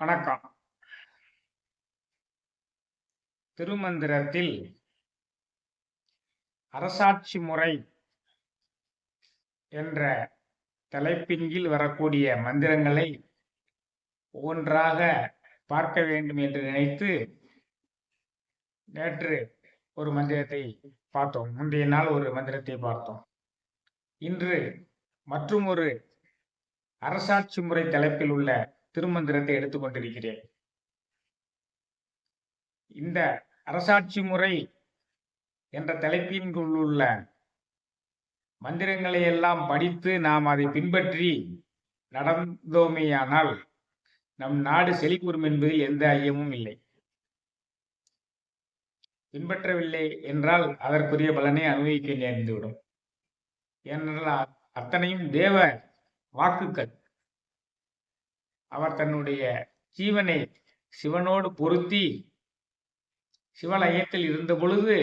வணக்கம். திருமந்திரத்தில் அரசாட்சி முறை என்ற தலைப்பின் கீழ் வரக்கூடிய மந்திரங்களை ஒவ்வொன்றாக பார்க்க வேண்டும் என்று நினைத்து நேற்று ஒரு மந்திரத்தை பார்த்தோம். முந்தைய நாள் ஒரு மந்திரத்தை பார்த்தோம். இன்று மற்றும் ஒரு அரசாட்சி முறை தலைப்பில் உள்ள திருமந்திரத்தை எடுத்துக்கொண்டிருக்கிறேன் இந்த அரசாட்சி முறை என்ற தலைப்பின் உள்ள மந்திரங்களை எல்லாம் படித்து நாம் அதை பின்பற்றி நடந்தோமேயானால் நம் நாடு செழிக்கூறும் என்பதில் எந்த ஐயமும் இல்லை. பின்பற்றவில்லை என்றால் அதற்குரிய பலனை அனுபவிக்க நேர்ந்துவிடும். ஏனென்றால் அத்தனையும் தேவ வாக்குகள். அவர் தன்னுடைய ஜீவனை சிவனோடு பொருத்தி சிவலயத்தில் இருந்த பொழுது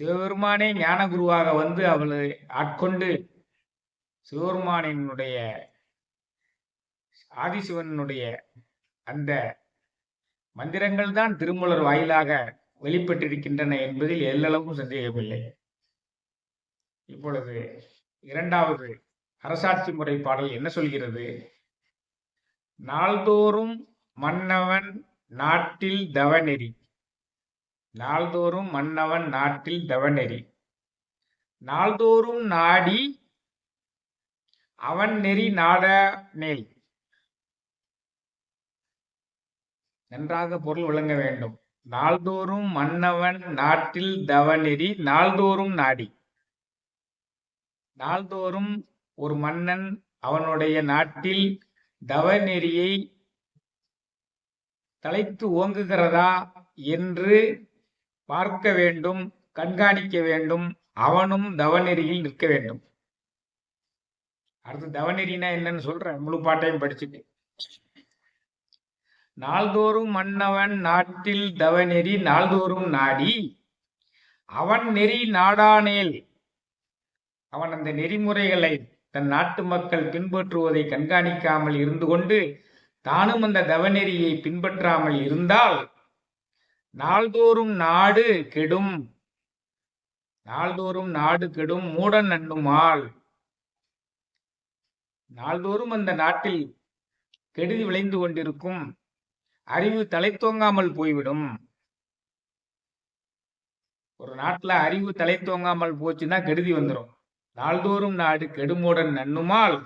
சிவபெருமானே ஞான குருவாக வந்து அவளை ஆட்கொண்டு சிவபெருமானினுடைய ஆதிசிவனுடைய அந்த மந்திரங்கள் தான் திருமலர் வாயிலாக வெளிப்பட்டிருக்கின்றன என்பதில் எல்லளவும் சந்தேகமில்லை. இப்பொழுது இரண்டாவது அரசாட்சி முறை பாடல் என்ன சொல்கிறது? நாள்தோறும் மன்னவன் நாட்டில் தவநெறி. நாள்தோறும் மன்னவன் நாட்டில் தவநெறி. நாள்தோறும் நாடி அவன் நெறி நாட நெல் நன்றாக பொருள் விளங்க வேண்டும். நாள்தோறும் மன்னவன் நாட்டில் தவநெறி நாள்தோறும் நாடி. நாள்தோறும் ஒரு மன்னன் அவனுடைய நாட்டில் தவநெறியை தலைத்து ஓங்குகிறதா என்று பார்க்க வேண்டும் கண்காணிக்க வேண்டும். அவனும் தவநெறியில் நிற்க வேண்டும். அடுத்து தவநெறினா என்னன்னு சொல்றேன். முழு பாட்டையும் படிச்சுட்டு நாள்தோறும் மன்னவன் நாட்டில் தவநெறி நாள்தோறும் நாடி அவன் நெறி நாடானேல். அவன் அந்த நெறிமுறைகளை தன் நாட்டு மக்கள் பின்பற்றுவதை கண்காணிக்காமல் இருந்து கொண்டு தானும் அந்த தவநெறியை பின்பற்றாமல் இருந்தால் நாள்தோறும் நாடு கெடும். நாள்தோறும் நாடு கெடும் மூடன் நண்ணுமால் நாள்தோறும் அந்த நாட்டில் கெடுதி விளைந்து கொண்டிருக்கும். அறிவு தலை தோங்காமல் போய்விடும். ஒரு நாட்டுல அறிவு தலை தோங்காமல் போச்சுன்னா கெடுதி வந்துடும் நாள்தோறும் நாடு கெடுமோடன் நன்னுமாள்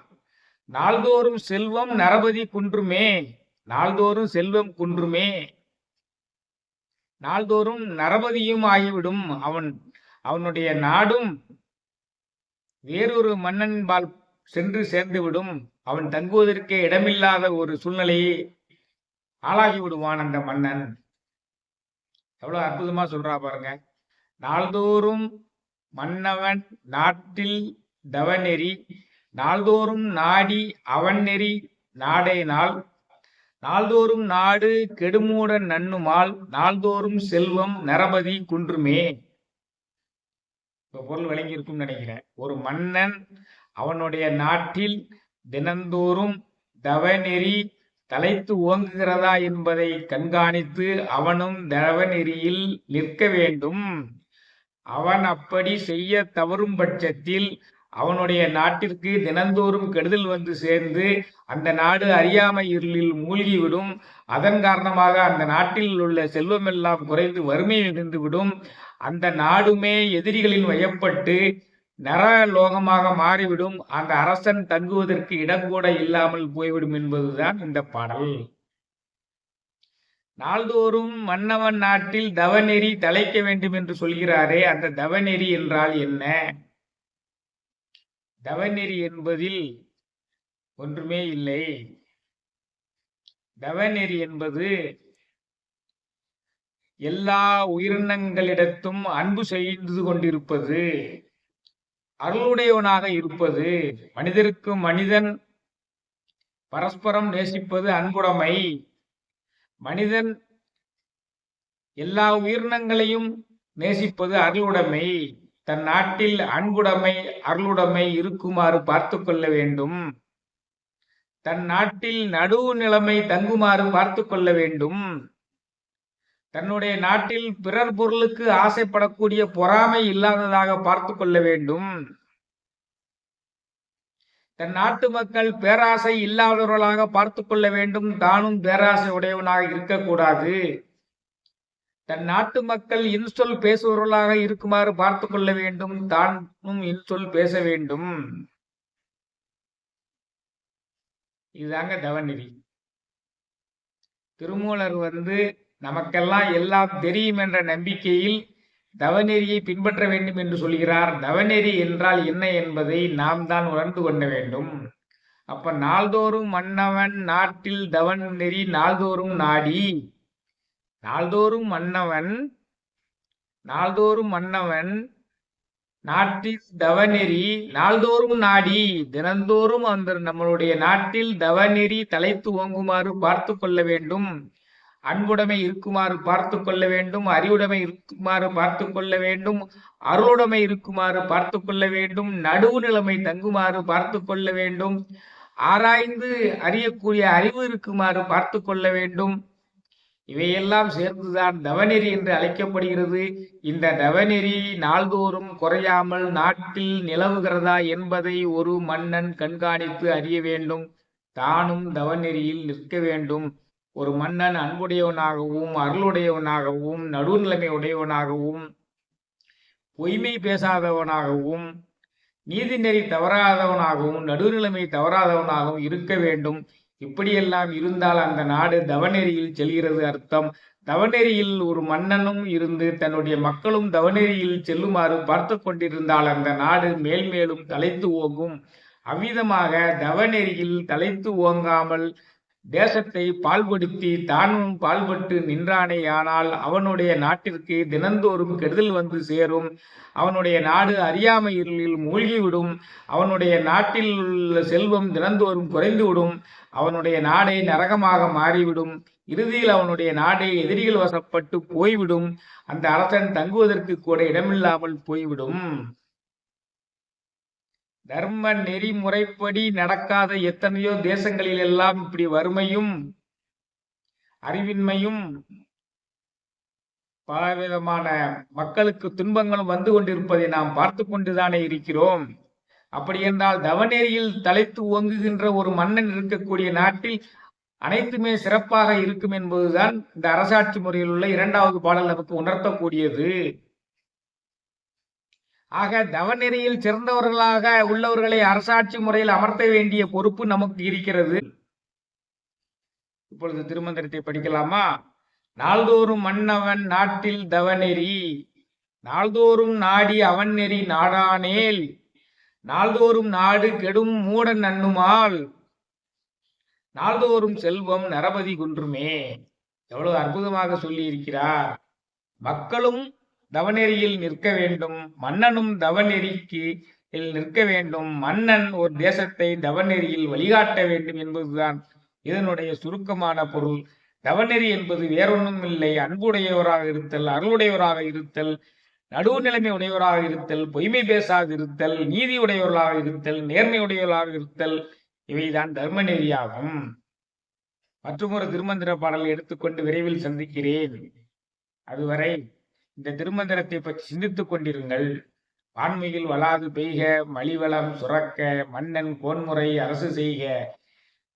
நாள்தோறும் செல்வம் நரபதி குன்றுமே நாள்தோறும் செல்வம் குன்றுமே. நாள்தோறும் நரபதியும் ஆகிவிடும் அவன் அவனுடைய நாடும் வேறொரு மன்னன்பால் சென்று சேர்ந்துவிடும். அவன் தங்குவதற்கே இடமில்லாத ஒரு சூழ்நிலையை ஆளாகி விடுவான் அந்த மன்னன். எவ்வளவு அற்புதமா சொல்றா பாருங்க. நாள்தோறும் மன்னவன் நாட்டில் தவநெறி நாள்தோறும் நாடி அவன் நெறி நாடேனால் நாள்தோறும் நாடு கெடுமூட நன்னுமால் நாள்தோறும் செல்வம் நரபதி குன்றுமே. இப்ப பொருள் விளங்கி இருக்கும்னு நினைக்கிறேன். ஒரு மன்னன் அவனுடைய நாட்டில் தினந்தோறும் தவநெறி தலைத்து ஓங்குகிறதா என்பதை கண்காணித்து அவனும் தவநெறியில் நிற்க வேண்டும். அவன் அப்படி செய்ய தவறும் பட்சத்தில் அவனுடைய நாட்டிற்கு தினந்தோறும் கெடுதல் வந்து சேர்ந்து அந்த நாடு அறியாமை இருளில் மூழ்கிவிடும். அதன் காரணமாக அந்த நாட்டில் உள்ள செல்வமெல்லாம் குறைந்து வறுமை இருந்துவிடும் அந்த நாடுமே எதிரிகளின் வயப்பட்டு நரலோகமாக மாறிவிடும். அந்த அரசன் தங்குவதற்கு இடம் கூட இல்லாமல் போய்விடும் என்பதுதான் இந்த பாடல். நாள்தோறும் மன்னவன் நாட்டில் தவநெறி தலைக்க வேண்டும் என்று சொல்கிறாரே அந்த தவநெறி என்றால் என்ன? தவநெறி என்பதில் ஒன்றுமே இல்லை. தவநெறி என்பது எல்லா உயிரினங்களிடத்தும் அன்பு செய்து கொண்டிருப்பது அருளுடையவனாக இருப்பது மனிதருக்கு மனிதன் பரஸ்பரம் நேசிப்பது அன்புடைமை. மனிதன் எல்லா உயிரினங்களையும் நேசிப்பது அருளுடைமை. தன் நாட்டில் அன்புடைமை அருளுடைமை இருக்குமாறு பார்த்து கொள்ள வேண்டும். தன் நாட்டில் நடுவு நிலைமை தங்குமாறு பார்த்து கொள்ள வேண்டும். தன்னுடைய நாட்டில் பிறர் பொருளுக்கு ஆசைப்படக்கூடிய பொறாமை இல்லாததாக பார்த்து கொள்ள வேண்டும். தன் நாட்டு மக்கள் பேராசை இல்லாதவர்களாக பார்த்து கொள்ள வேண்டும். தானும் பேராசை உடையவனாக இருக்கக்கூடாது. தன் நாட்டு மக்கள் இன்சொல் பேசுபவர்களாக இருக்குமாறு பார்த்து கொள்ள வேண்டும். தானும் இன்சொல் பேச வேண்டும். இதுதாங்க தவநிதி. திருமூலர் வந்து நமக்கெல்லாம் எல்லாம் தெரியும் என்ற நம்பிக்கையில் தவநெறியை பின்பற்ற வேண்டும் என்று சொல்கிறார். தவநெறி என்றால் என்ன என்பதை நாம் தான் உணர்ந்து கொள்ள வேண்டும். அப்ப நாள்தோறும் மன்னவன் நாட்டில் தவன் நெறி நாள்தோறும் நாடி. நாள்தோறும் மன்னவன் நாள்தோறும் மன்னவன் நாட்டில் தவநெறி நாள்தோறும் நாடி. தினந்தோறும் அந்த நம்மளுடைய நாட்டில் தவநெறி தலைத்து ஓங்குமாறு பார்த்து கொள்ள வேண்டும். அன்புடைமை இருக்குமாறு பார்த்து கொள்ள வேண்டும் அறிவுடைமை இருக்குமாறு பார்த்து கொள்ள வேண்டும் அருளுடைமை இருக்குமாறு பார்த்து கொள்ள வேண்டும் நடுவு நிலைமை தங்குமாறு பார்த்து கொள்ள வேண்டும் ஆராய்ந்து அறியக்கூடிய அறிவு இருக்குமாறு பார்த்து கொள்ள வேண்டும். இவையெல்லாம் சேர்ந்துதான் தவநெறி என்று அழைக்கப்படுகிறது. இந்த தவநெறி நாள்தோறும் குறையாமல் நாட்டில் நிலவுகிறதா என்பதை ஒரு மன்னன் கண்காணித்து அறிய வேண்டும். தானும் தவநெறியில் நிற்க வேண்டும். ஒரு மன்னன் அன்புடையவனாகவும் அருளுடையவனாகவும் நடுநிலைமை உடையவனாகவும் பொய்மை பேசாதவனாகவும் நீதி நெறி தவறாதவனாகவும் நடுநிலைமை தவறாதவனாகவும் இருக்க வேண்டும். இப்படியெல்லாம் இருந்தால் அந்த நாடு தவநெறியில் செல்கிறது அர்த்தம். தவநெறியில் ஒரு மன்னனும் இருந்து தன்னுடைய மக்களும் தவநெறியில் செல்லுமாறு பார்த்து கொண்டிருந்தால் அந்த நாடு மேல்மேலும் தலைத்து ஓங்கும். அவ்விதமாக தவநெறியில் தலைத்து ஓங்காமல் தேசத்தை பால்படுத்தி தானும் பால்பட்டு நின்றானேயானால் அவனுடைய நாட்டிற்கு தினந்தோறும் கெடுதல் வந்து சேரும். அவனுடைய நாடு அறியாமை இருளில் மூழ்கிவிடும். அவனுடைய நாட்டில் உள்ள செல்வம் தினந்தோறும் குறைந்துவிடும். அவனுடைய நாடே நரகமாக மாறிவிடும். இறுதியில் அவனுடைய நாடே எதிரிகள் வசப்பட்டு போய்விடும். அந்த அரசன் தங்குவதற்கு கூட இடமில்லாமல் போய்விடும். தர்ம நெறிமுறைப்படி நடக்காத எத்தனையோ தேசங்களில் எல்லாம் இப்படி வறுமையும் அறிவின்மையும் பலவிதமான மக்களுக்கு துன்பங்களும் வந்து கொண்டிருப்பதை நாம் பார்த்து கொண்டுதானே இருக்கிறோம். அப்படி என்றால் தவநெறியில் தலைத்து ஓங்குகின்ற ஒரு மன்னன் இருக்கக்கூடிய நாட்டில் அனைத்துமே சிறப்பாக இருக்கும் என்பதுதான் இந்த அரசாட்சி முறையில் உள்ள இரண்டாவது பாடல் நமக்கு உணர்த்தக்கூடியது. ஆக தவநெறியில் சிறந்தவர்களாக உள்ளவர்களை அரசாட்சி முறையில் அமர்த்த வேண்டிய பொறுப்பு நமக்கு இருக்கிறது. இப்பொழுது திருமந்திரத்தை படிக்கலாமா? நாள்தோறும் மன்னவன் நாட்டில் தவநெறி நாள்தோறும் நாடி அவன் நெறி நாடானேல் நாள்தோறும் நாடு கெடும் மூட நன்னுமால் நாள்தோறும் செல்வம் நரபதி குன்றுமே. எவ்வளவு அற்புதமாக சொல்லி இருக்கிறார் மக்களும் தவநெறியில் நிற்க வேண்டும். மன்னனும் தவநெறிக்கு நிற்க வேண்டும். மன்னன் ஒரு தேசத்தை தவநெறியில் வழிகாட்ட வேண்டும் என்பதுதான் இதனுடைய சுருக்கமான பொருள். தவநெறி என்பது வேறொன்றும் இல்லை. அன்புடையவராக இருத்தல் அருளுடையவராக இருத்தல் நடுவு நிலைமை உடையவராக இருத்தல் பொய்மை பேசாது இருத்தல் நீதி உடையவர்களாக இருத்தல் நேர்மை உடையவர்களாக இருத்தல் இவைதான் தர்ம நெறியாகும் மற்றொரு திருமந்திர பாடலை எடுத்துக்கொண்டு விரைவில் சந்திக்கிறேன். அதுவரை இந்த திருமந்திரத்தை பற்றி சிந்தித்துக் கொண்டிருங்கள். வான்மையில் வளாது பெய்க மலிவளம் சுரக்க மன்னன் கோன்முறை அரசு செய்க.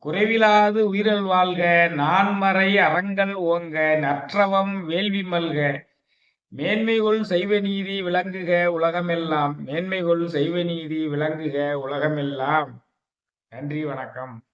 குறைவிலாது உயிரல் வாழ்க நான்மறை அறங்கள் ஓங்க நற்றவம் வேள்வி மல்க. மேன்மைகொள் செய்வ நீதி விளங்குக உலகமெல்லாம் மேன்மைகொள் செய்வ நீதி விளங்குக உலகமெல்லாம். நன்றி வணக்கம்.